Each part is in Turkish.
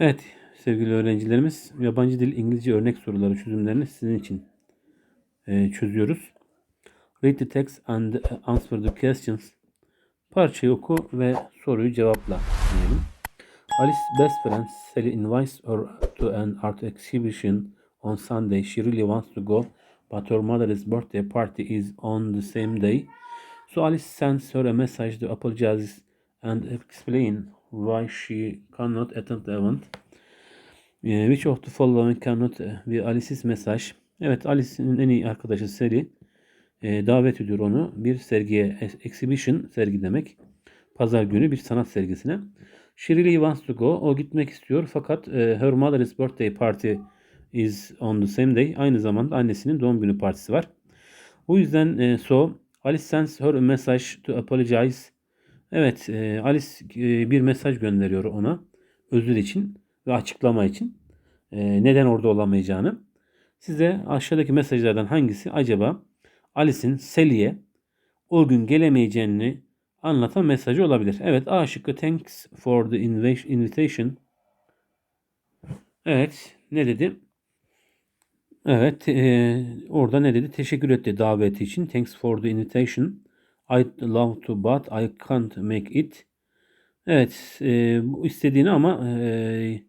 Evet sevgili öğrencilerimiz yabancı dil İngilizce örnek soruları çözümlerini sizin için e, çözüyoruz. Read the text and answer the questions. Parçayı oku ve soruyu cevapla diyelim. Alice best friend Sally invites her to an art exhibition on Sunday. She really wants to go, but her mother's birthday party is on the same day. So Alice sends her a message to apologize and explain why she cannot attend the event. Eh, Which of the following cannot eh, be Alice's message? Evet Alice'in en iyi arkadaşı Sally eh, davet ediyor onu bir sergiye ex- exhibition sergi demek. Pazar günü bir sanat sergisine. She really wants to go. O gitmek istiyor fakat her mother's birthday party is on the same day. Aynı zamanda annesinin doğum günü partisi var. Bu yüzden e, so Alice sends her message to apologize. Evet, e, Alice e, bir mesaj gönderiyor ona özür için ve açıklama için. E, neden orada olamayacağını. Size aşağıdaki mesajlardan hangisi acaba Alice'in Sally'e o gün gelemeyeceğini anlatan mesajı olabilir? Evet, A şıkkı thanks for the invi- invitation. Evet, ne dedi? Evet, eee, orada ne dedi? Teşekkür etti daveti için. Thanks for the invitation. I'd love to but I can't make it. Evet, eee, bu istediğini ama eee,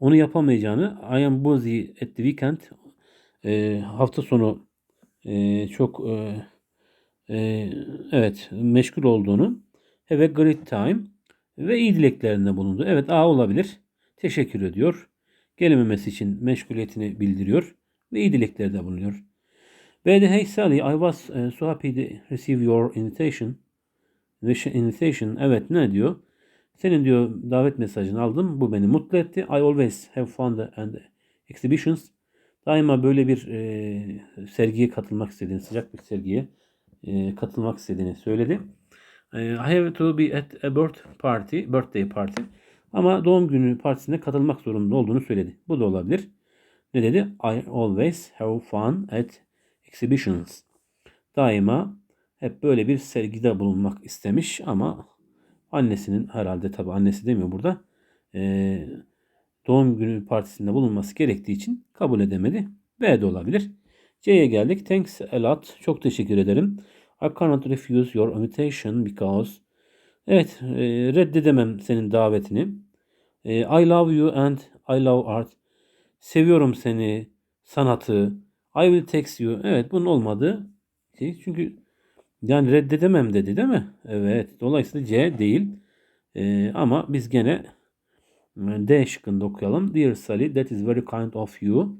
onu yapamayacağını. I am busy at the weekend. Eee, hafta sonu eee, çok eee, eee, evet meşgul olduğunu. Have a great time ve iyi dileklerinde bulundu. Evet A olabilir. Teşekkür ediyor. Gelememesi için meşguliyetini bildiriyor ve iyi dileklerde bulunuyor. B'de Hey Sally, I was eh, so happy to receive your invitation. Invitation. Evet ne diyor? Senin diyor davet mesajını aldım. Bu beni mutlu etti. I always have fun and exhibitions. Daima böyle bir eh, sergiye katılmak istediğini, sıcak bir sergiye eh, katılmak istediğini söyledi. Eh, I have to be at a birth party, birthday party. Ama doğum günü partisine katılmak zorunda olduğunu söyledi. Bu da olabilir. Ne dedi? I always have fun at exhibitions. Daima hep böyle bir sergide bulunmak istemiş ama annesinin herhalde tabi annesi demiyor burada eee, doğum günü partisinde bulunması gerektiği için kabul edemedi. B de olabilir. C'ye geldik. Thanks a lot. Çok teşekkür ederim. I cannot refuse your invitation because Evet, eee, reddedemem senin davetini. Eee, I love you and I love art. Seviyorum seni, sanatı. I will text you. Evet, bunun olmadığı şey. Çünkü yani reddedemem dedi değil mi? Evet. Dolayısıyla C değil. Eee, ama biz gene e, D şıkkında okuyalım. Dear Sally, that is very kind of you.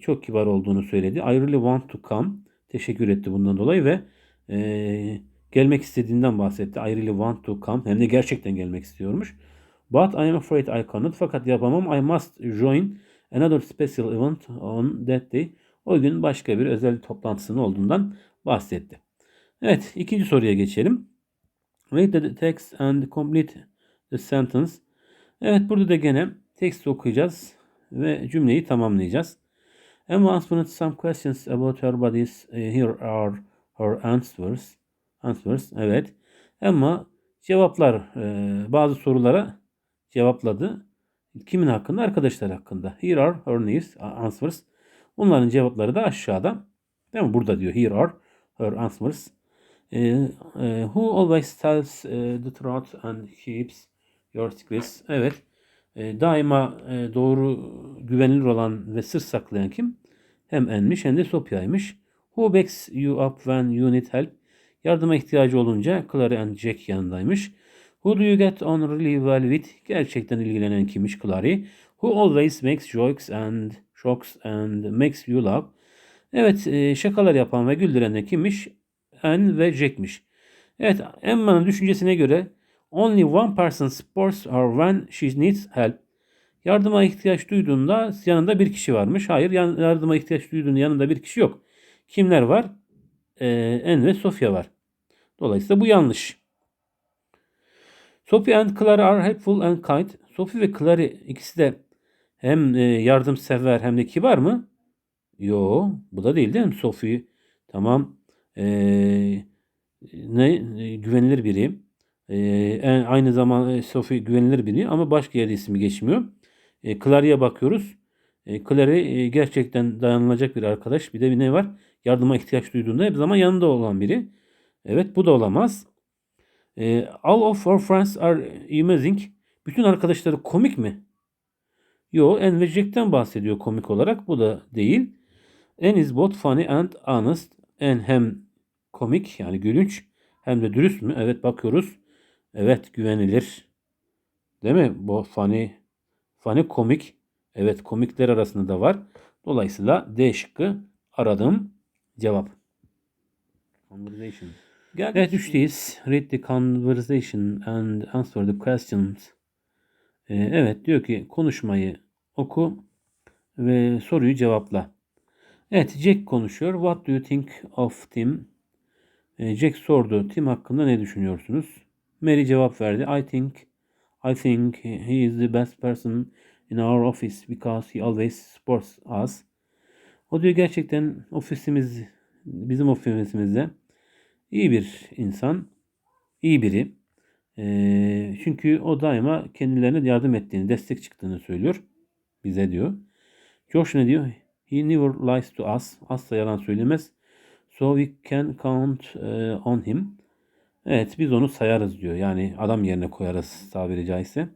Çok kibar olduğunu söyledi. I really want to come. Teşekkür etti bundan dolayı ve eee, gelmek istediğinden bahsetti. I really want to come. Hem de gerçekten gelmek istiyormuş. But I am afraid I cannot. Fakat yapamam. I must join another special event on that day. O gün başka bir özel toplantısının olduğundan bahsetti. Evet, ikinci soruya geçelim. Read the text and complete the sentence. Evet, burada da gene teksti okuyacağız ve cümleyi tamamlayacağız. Emma answered some questions about her bodies. Uh, Here are her answers. Answers, evet. Emma cevaplar, e, bazı sorulara cevapladı. Kimin hakkında? Arkadaşlar hakkında. Here are her news, answers. Onların cevapları da aşağıda. Değil mi? Burada diyor. Here are her answers. Eh, eh, who always tells eh, the truth and keeps your secrets? Evet. Eh, daima eh, doğru, güvenilir olan ve sır saklayan kim? Hem Enmiş hem de Sopya'ymış. Who backs you up when you need help? Yardıma ihtiyacı olunca Clary and Jack yanındaymış. Who do you get on really well with? Gerçekten ilgilenen kimmiş Clary? Who always makes jokes and shocks and makes you laugh? Evet, e, şakalar yapan ve güldüren de kimmiş? Anne ve Jack'miş. Evet, Emma'nın düşüncesine göre only one person supports her when she needs help. Yardıma ihtiyaç duyduğunda yanında bir kişi varmış. Hayır, yardıma ihtiyaç duyduğunda yanında bir kişi yok. Kimler var? Ee, Anne ve Sofia var. Dolayısıyla bu yanlış. Sophie and Clara are helpful and kind. Sophie ve Clara ikisi de hem e, yardımsever hem de kibar mı? Yo, bu da değil değil mi? Sophie tamam ee, ne e, güvenilir biri. Ee, aynı zamanda Sophie güvenilir biri ama başka yerde ismi geçmiyor. E, Clary'e bakıyoruz. E, Clary e, gerçekten dayanılacak bir arkadaş. Bir de bir ne var? Yardıma ihtiyaç duyduğunda hep zaman yanında olan biri. Evet bu da olamaz. E, all of our friends are amazing. Bütün arkadaşları komik mi? Yo, Anne ve Jack'ten bahsediyor komik olarak. Bu da değil. Anne is both funny and honest. Anne hem komik yani gülünç hem de dürüst mü? Evet bakıyoruz. Evet güvenilir. Değil mi? Bu funny, funny komik. Evet komikler arasında da var. Dolayısıyla D şıkkı aradığım cevap. Conversation. Evet üçteyiz. Read the conversation and answer the questions. Ee, evet diyor ki konuşmayı oku ve soruyu cevapla. Evet Jack konuşuyor. What do you think of Tim? Ee, Jack sordu. Tim hakkında ne düşünüyorsunuz? Mary cevap verdi. I think I think he is the best person in our office because he always supports us. O diyor gerçekten ofisimiz bizim ofisimizde iyi bir insan, iyi biri. Ee, çünkü o daima kendilerine yardım ettiğini, destek çıktığını söylüyor. Bize diyor. Josh ne diyor? He never lies to us. Asla yalan söylemez. So we can count uh, on him. Evet biz onu sayarız diyor. Yani adam yerine koyarız tabiri caizse.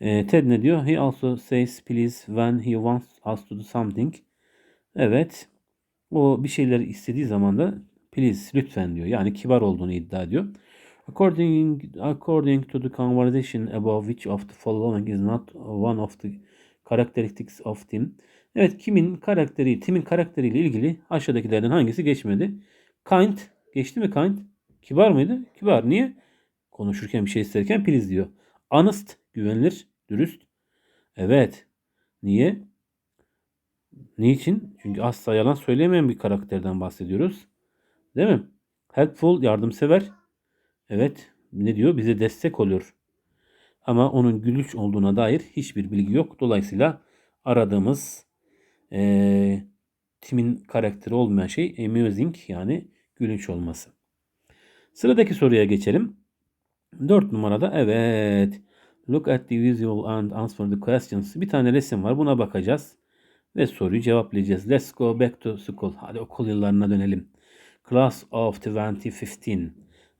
Ee, Ted ne diyor? He also says please when he wants us to do something. Evet. O bir şeyler istediği zaman da please lütfen diyor. Yani kibar olduğunu iddia ediyor. According, according to the conversation above which of the following is not one of the characteristics of Tim. Evet kimin karakteri, Tim'in karakteriyle ilgili aşağıdakilerden hangisi geçmedi? Kind geçti mi kind? Kibar mıydı? Kibar. Niye? Konuşurken bir şey isterken please diyor. Honest, güvenilir, dürüst. Evet. Niye? Niçin? Çünkü asla yalan söylemeyen bir karakterden bahsediyoruz. Değil mi? Helpful, yardımsever. Evet. Ne diyor? Bize destek oluyor. Ama onun gülüş olduğuna dair hiçbir bilgi yok. Dolayısıyla aradığımız ee, Tim'in karakteri olmayan şey amusing yani gülünç olması. Sıradaki soruya geçelim. 4 numarada evet. Look at the visual and answer the questions. Bir tane resim var. Buna bakacağız. Ve soruyu cevaplayacağız. Let's go back to school. Hadi okul yıllarına dönelim. Class of 2015.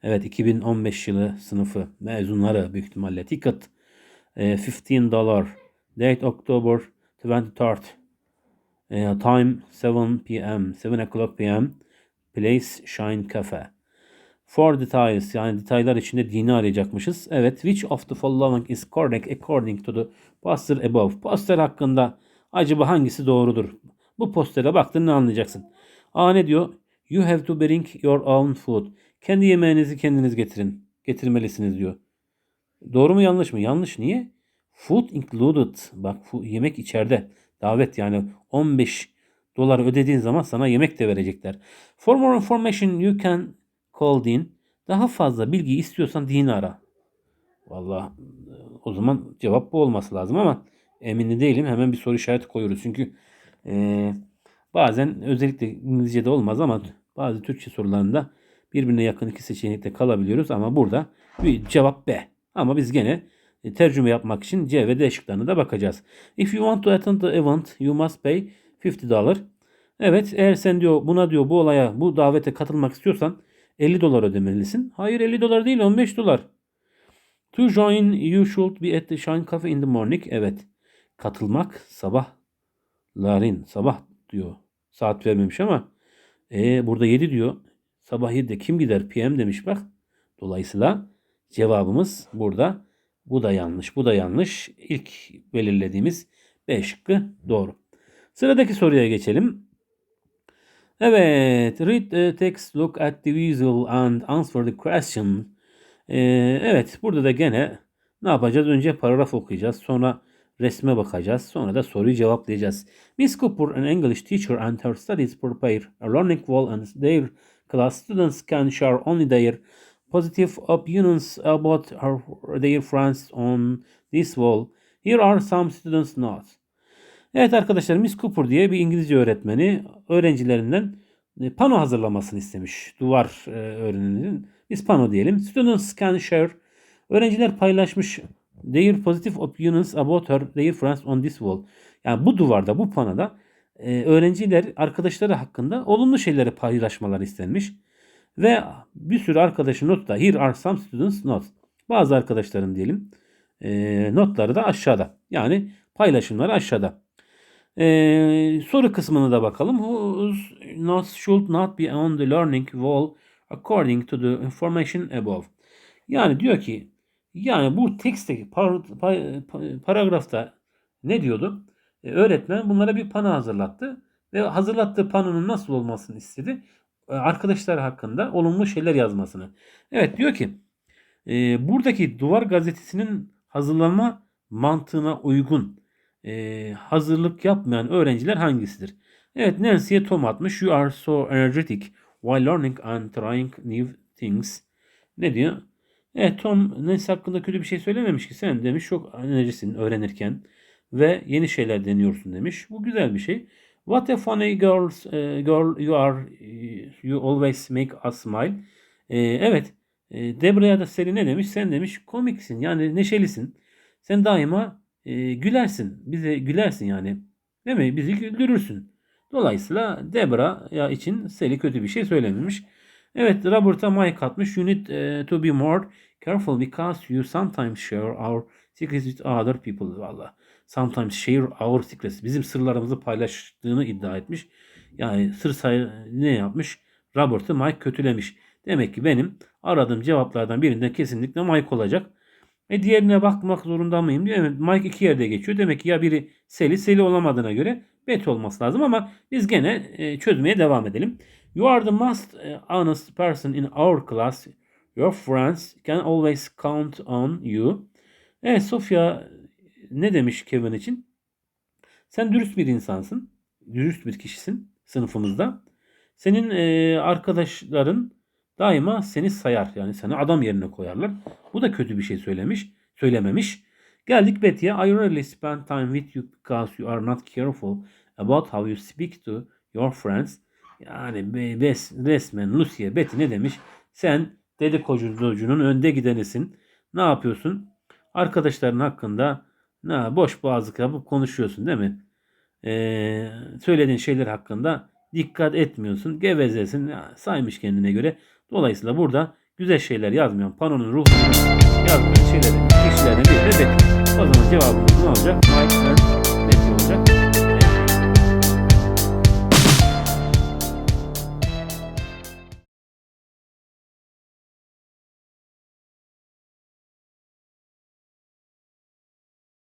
Evet 2015 yılı sınıfı mezunları büyük ihtimalle. Ticket e, 15 dolar. Date October 23rd. E, time 7 p.m. 7 o'clock p.m. Place Shine Cafe. For details yani detaylar içinde dini arayacakmışız. Evet which of the following is correct according to the poster above. Poster hakkında acaba hangisi doğrudur? Bu postere baktın ne anlayacaksın? A ne diyor? You have to bring your own food. Kendi yemeğinizi kendiniz getirin. Getirmelisiniz diyor. Doğru mu yanlış mı? Yanlış niye? Food included. Bak yemek içeride. Davet yani 15 dolar ödediğin zaman sana yemek de verecekler. For more information you can call din. Daha fazla bilgi istiyorsan dini ara. Valla o zaman cevap bu olması lazım ama emin değilim. Hemen bir soru işareti koyuyoruz. Çünkü e, bazen özellikle İngilizce'de olmaz ama bazı Türkçe sorularında birbirine yakın iki seçenekte kalabiliyoruz ama burada bir cevap B. Ama biz gene e, tercüme yapmak için C ve D şıklarına da bakacağız. If you want to attend the event, you must pay 50 dollar. Evet eğer sen diyor buna diyor bu olaya bu davete katılmak istiyorsan 50 dolar ödemelisin. Hayır 50 dolar değil 15 dolar. To join you should be at the Shine Cafe in the morning. Evet. Katılmak sabahların sabah diyor. Saat vermemiş ama e, burada 7 diyor. Sabah 7'de kim gider? PM demiş bak. Dolayısıyla cevabımız burada. Bu da yanlış. Bu da yanlış. İlk belirlediğimiz B şıkkı doğru. Sıradaki soruya geçelim. Evet. Read the text, look at the visual and answer the question. Ee, evet. Burada da gene ne yapacağız? Önce paragraf okuyacağız. Sonra resme bakacağız. Sonra da soruyu cevaplayacağız. Miss Cooper, an English teacher and her studies prepare a learning wall and their class students can share only their positive opinions about her, their friends on this wall. Here are some students' notes. Evet arkadaşlar Miss Cooper diye bir İngilizce öğretmeni öğrencilerinden e, pano hazırlamasını istemiş. Duvar e, öğreniminin. Biz pano diyelim. Students can share. Öğrenciler paylaşmış their positive opinions about her, their friends on this wall. Yani bu duvarda, bu panoda e, öğrenciler arkadaşları hakkında olumlu şeyleri paylaşmaları istenmiş. Ve bir sürü arkadaşın notu da here are some students notes. Bazı arkadaşların diyelim e, notları da aşağıda. Yani paylaşımları aşağıda. E, soru kısmına da bakalım. Whose should not be on the learning wall according to the information above. Yani diyor ki yani bu tekstteki par, par- pa- paragrafta ne diyordu? E, öğretmen bunlara bir pano hazırlattı ve hazırlattığı panonun nasıl olmasını istedi. E, arkadaşlar hakkında olumlu şeyler yazmasını. Evet diyor ki e, buradaki duvar gazetesinin hazırlanma mantığına uygun hazırlık yapmayan öğrenciler hangisidir? Evet Nancy'ye Tom atmış. You are so energetic while learning and trying new things. Ne diyor? Evet Tom Nancy hakkında kötü bir şey söylememiş ki. Sen demiş çok enerjisin öğrenirken ve yeni şeyler deniyorsun demiş. Bu güzel bir şey. What a funny girl, e, girl you are. e, You always make us smile. E, evet. E, Debra'ya da Sally ne demiş? Sen demiş komiksin yani neşelisin. Sen daima e, gülersin. Bize gülersin yani. Değil mi? Bizi güldürürsün. Dolayısıyla Debra ya için Sally kötü bir şey söylememiş. Evet Robert'a Mike atmış. You need eh, to be more careful because you sometimes share our secrets with other people. Valla. Sometimes share our secrets. Bizim sırlarımızı paylaştığını iddia etmiş. Yani sır say ne yapmış? Robert'ı Mike kötülemiş. Demek ki benim aradığım cevaplardan birinde kesinlikle Mike olacak. E diğerine bakmak zorunda mıyım diyor. Evet Mike iki yerde geçiyor. Demek ki ya biri Seli, Seli olamadığına göre Bet olması lazım ama biz gene e, çözmeye devam edelim. You are the most e, honest person in our class. Your friends can always count on you. Evet Sofia ne demiş Kevin için? Sen dürüst bir insansın. Dürüst bir kişisin sınıfımızda. Senin e, arkadaşların daima seni sayar. Yani seni adam yerine koyarlar. Bu da kötü bir şey söylemiş, söylememiş. Geldik Betty'ye. I really spend time with you because you are not careful about how you speak to your friends. Yani be- bes, resmen Lucy'ye Betty ne demiş? Sen dedikoducunun önde gidenisin. Ne yapıyorsun? Arkadaşların hakkında ne boş boğazlık yapıp konuşuyorsun değil mi? Ee, söylediğin şeyler hakkında dikkat etmiyorsun. Gevezesin. Saymış kendine göre. Dolayısıyla burada güzel şeyler yazmayan panonun ruhunu yazmayan şeylerin kişilerden biri de Betty. O zaman cevabımız ne olacak? Mike